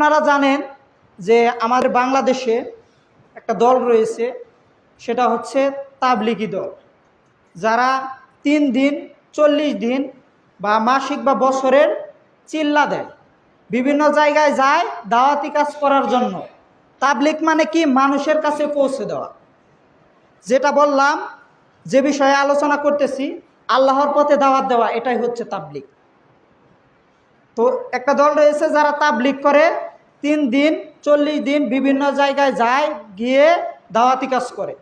আপনারা জানেন যে আমাদের বাংলাদেশে একটা দল রয়েছে, সেটা হচ্ছে তাবলিগি দল। যারা তিন দিন, চল্লিশ দিন বা মাসিক বা বছরের চিল্লা দেয়। বিভিন্ন জায়গায় যায় দাওয়াতি কাজ করার জন্য। তাবলিক মানে কি? মানুষের কাছে পৌঁছে দেওয়া। যেটা বললাম, যে বিষয়ে আলোচনা করতেছি, আল্লাহর পথে দাওয়াত দেওয়া, এটাই হচ্ছে তাবলিক তো একটা দল রয়েছে যারা তাবলিক করে তিন দিন, চল্লিশ দিন বিভিন্ন জায়গায় যায়, গিয়ে দাওয়াতি কাজ করে।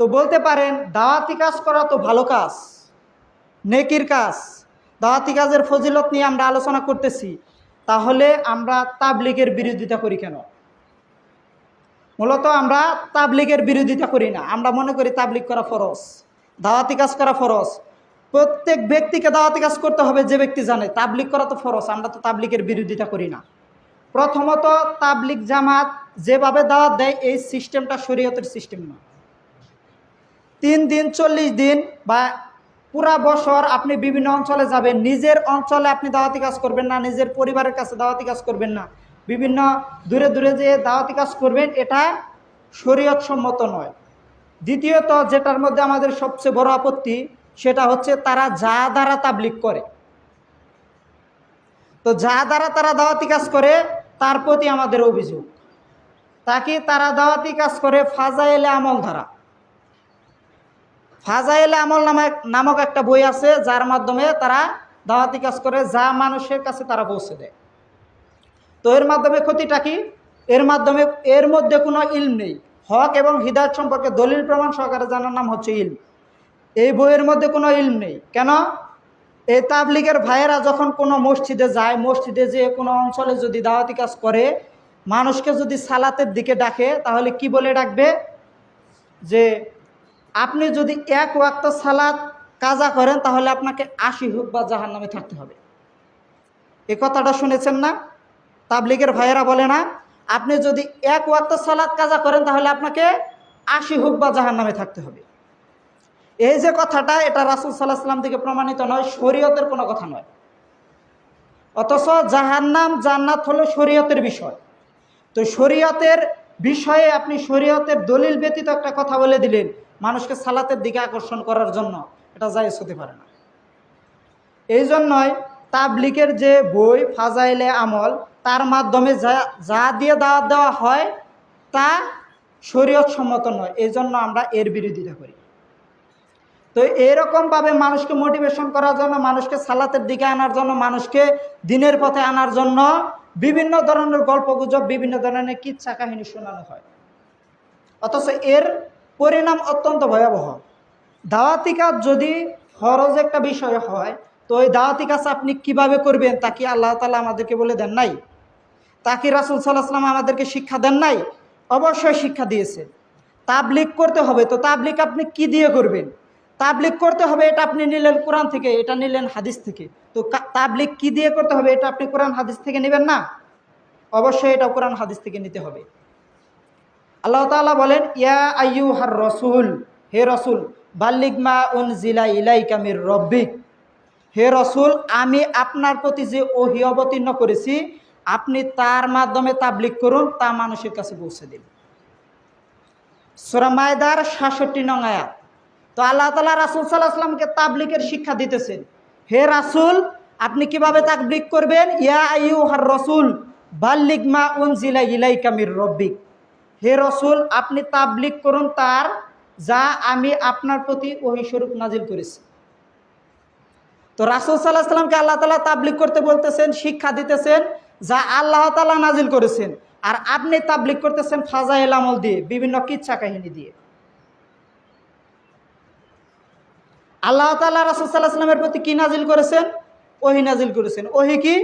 তো বলতে পারেন, দাওয়াতি কাজ করা তো ভালো কাজ, নেকির কাজ। দাওয়াতি কাজের ফজিলত নিয়ে আমরা আলোচনা করতেছি, তাহলে আমরা তাবলিগের বিরোধিতা করি কেন? মূলত আমরা তাবলিগের বিরোধিতা করি না, আমরা মনে করি তাবলিগ করা ফরজ, দাওয়াতি কাজ করা ফরজ। প্রত্যেক ব্যক্তিকে দাওয়াতি কাজ করতে হবে, যে ব্যক্তি জানে, তাবলিগ করা তো ফরজ, আমরা তো তাবলিগের বিরোধিতা করি না। প্রথমত তাবলিগ জামাত যেভাবে দাওয়াত দেয়, এই সিস্টেমটা শরীয়তের সিস্টেম না। তিন দিন, চল্লিশ দিন বা পুরা বছর আপনি বিভিন্ন অঞ্চলে যাবেন, নিজের অঞ্চলে আপনি দাওয়াতি কাজ করবেন না, নিজের পরিবারের কাছে দাওয়াতি কাজ করবেন না। বিভিন্ন দূরে দূরে যে দাওয়াতি কাজ করবেন, এটা শরীয়ত সম্মত নয়। দ্বিতীয়ত, যেটার মধ্যে আমাদের সবচেয়ে বড় আপত্তি, সেটা হচ্ছে তারা যা দ্বারা তাবলিক করে। তো যা দ্বারা তারা দাওয়াতি কাজ করে তার প্রতি আমাদের অভিযোগ। তাকে তারা দাওয়াতি কাজ করে ফাজাইলে আমল ধারা ফাজাইলে আমল নামক নামক একটা বই আছে, যার মাধ্যমে তারা দাওয়াতি কাজ করে, যা মানুষের কাছে তারা পৌঁছে দেয়। তো এর মাধ্যমে ক্ষতিটা কি? এর মাধ্যমে, এর মধ্যে কোনো ইলম নেই। হক এবং হৃদায়ত সম্পর্কে দলিল প্রমাণ সহকারে জানার নাম হচ্ছে ইলম। এই বইয়ের মধ্যে কোনো ইলম নেই। কেন? এই তাবলিগের ভাইয়েরা যখন কোনো মসজিদে যায়, মসজিদে যে কোনো অঞ্চলে যদি দাওয়াতি কাজ করে, মানুষকে যদি সালাতের দিকে ডাকে, তাহলে কি বলে ডাকবে? যে আপনি যদি এক ওয়াক্ত সালাত কাজা করেন, তাহলে আপনাকে আশি হোক বা জাহান নামে থাকতে হবে। এ কথাটা শুনেছেন না? তাবলিগের ভাইয়েরা বলে না, আপনি যদি এক ওয়াক্ত সালাত কাজা করেন, তাহলে আপনাকে আশি হোক বা জাহান নামে থাকতে হবে। এই যে কথাটা, এটা রাসুল সাল্লাহ সাল্লাম থেকে প্রমাণিত নয়, শরীয়তের কোনো কথা নয়। অথচ জাহান্নাম জান্নাত হলো শরীয়তের বিষয়। তো শরীয়তের বিষয়ে আপনি শরীয়তের দলিল ব্যতীত একটা কথা বলে দিলেন, মানুষকে সালাতের দিকে আকর্ষণ করার জন্য। এটা জায়েজ হতে পারে না। এই জন্যই তাবলিকের যে বই, ফাজাইলে আমল, তার মাধ্যমে যা যা দিয়ে দাওয়াত দেওয়া হয়, তা শরীয়ত সম্মত নয়। এই জন্য আমরা এর বিরোধিতা করি। তো এরকমভাবে মানুষকে মোটিভেশন করার জন্য, মানুষকে সালাতের দিকে আনার জন্য, মানুষকে দিনের পথে আনার জন্য বিভিন্ন ধরনের গল্প গুজব বিভিন্ন ধরনের কিচ্ছা কাহিনী শোনানো হয়। অথচ এর পরিণাম অত্যন্ত ভয়াবহ। দাওয়াতি কাজ যদি ফরজ একটা বিষয় হয়, তো ওই দাওয়াতি কাজ আপনি কীভাবে করবেন তা কি আল্লাহ তালা আমাদেরকে বলে দেন নাই? তা কি রাসুল সাল্লাহ সাল্লাম আমাদেরকে শিক্ষা দেন নাই? অবশ্যই শিক্ষা দিয়েছে। তাবলিক করতে হবে, তো তাবলিক আপনি কি দিয়ে করবেন? তাবলিক করতে হবে এটা আপনি নিলেন কোরআন থেকে, এটা নিলেন হাদিস থেকে। তো তাবলিক কি দিয়ে করতে হবে এটা আপনি কোরআন হাদিস থেকে নেবেন না? অবশ্যই এটা কোরআন হাদিস থেকে নিতে হবে। আল্লাহ তাআলা বলেন, ইয়া আয়ু হার রসুল, হে রসুল বাল্লিক মা উন জিলা ইলাই কামির রব্বিক। হে রসুল, আমি আপনার প্রতি যে ওহি অবতীর্ণ করেছি, আপনি তার মাধ্যমে তাবলিক করুন, তা মানুষের কাছে পৌঁছে দিন। সুরামায়দার সাতষট্টি নং আয়াত। তো আল্লাহ তালা রাসুল সাল্লাহ আসলামকে তাবলিকের শিক্ষা দিতেছেন। হে রাসুল, আপনি কীভাবে তাবলিক করবেন? ইয়া আইউ হার রসুল বাল্লিগমা উন জিলা ইলাই কামির রব্বিক। হে রসুল, আপনি তাবলিক করুন তার যা আমি আপনার প্রতি ওহি স্বরূপ নাজিল করেছি। তো রাসুল সাল্লাহ সাল্লামকে আল্লাহ তালা তাবলিক করতে বলতেছেন, শিক্ষা দিতেছেন, যা আল্লাহ তালা নাজিল করেছেন। আর আপনি তাবলিক করতেছেন ফাজাইল আমল দিয়ে, বিভিন্ন কিচ্ছা কাহিনী দিয়ে। আল্লাহ তাল্লাহ রাসুল সাল্লাহ সাল্লামের প্রতি কি নাজিল করেছেন? ওহি নাজিল করেছেন। ওহি কি?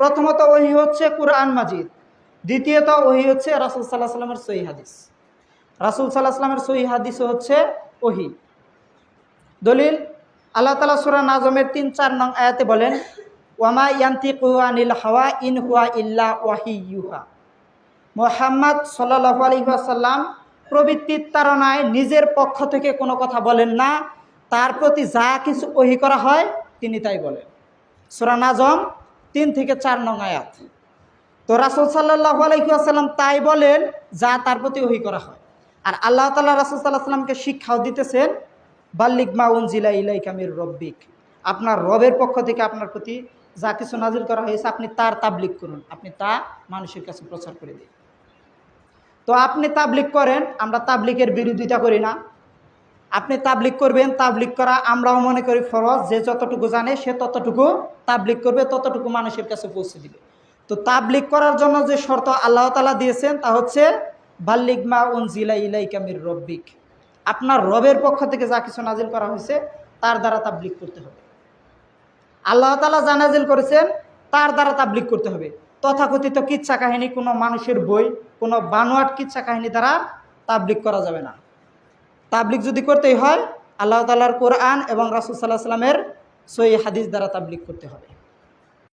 প্রথমত ওহি হচ্ছে কুরআন মাজিদ। দ্বিতীয়ত ওহি হচ্ছে রাসুল সাল্লাহ সাল্লামের সহি হাদিস। রাসুল সাল্লাহ সাল্লামের সহি হাদিস হচ্ছে ওহি। দলিল, আল্লাহ তালা সুরা নাজমের তিন চার নং আয়াতে বলেন, ওয়ামা ইয়ান্তি কুয়ানিল হাওয়া ইন হুয়া ইল্লা ওয়াহি ইউহা মোহাম্মদ সাল্লাহ আলহিহাসাল্লাম প্রবৃত্তির তারণায় নিজের পক্ষ থেকে কোনো কথা বলেন না। তার প্রতি যা কিছু ওহি করা হয়, তিনি তাই বলেন সুরা নাজম তিন থেকে চার নং আয়াত। তো রাসুল সাল্লাহ আলাইসাল্লাম তাই বলেন, যা তার প্রতি ওহি করা হয়। আর আল্লাহ তাল্লাহ রাসুল সাল্লাহ সাল্লামকে শিক্ষাও দিতেছেন বাল্লিক মাউন জিলা ইলাই কামির রব্বিক। আপনার রবের পক্ষ থেকে আপনার প্রতি যা কিছু নাজিল করা হয়েছে, আপনি তার তাবলিক করুন, আপনি তা মানুষের কাছে প্রচার করে দিন। তো আপনি তাবলিক করেন, আমরা তাবলিকের বিরোধিতা করি না। আপনি তাবলিক করবেন তাবলিক করা আমরাও মনে করি ফরজ। যে যতটুকু জানে, সে ততটুকু তাবলিক করবে, ততটুকু মানুষের কাছে পৌঁছে দিবে। তো তাবলিক করার জন্য যে শর্ত আল্লাহ তালা দিয়েছেন, তা হচ্ছে বাল্লিক মা উন জিলা ইলাই কামির রব্বিক। আপনার রবের পক্ষ থেকে যা কিছু নাজিল করা হয়েছে, তার দ্বারা তাবলিক করতে হবে। আল্লাহ তালা যা নাজিল করেছেন, তার দ্বারা তাবলিক করতে হবে। তথাকথিত কিচ্ছা কাহিনী, কোনো মানুষের বই, কোনো বানোয়াট কিচ্ছা কাহিনী দ্বারা তাবলিক করা যাবে না। তাবলিক যদি করতেই হয়, আল্লাহ তালার কোরআন এবং রাসুল সাল্লাহ সাল্লামের সই হাদিস দ্বারা তাবলিক করতে হবে।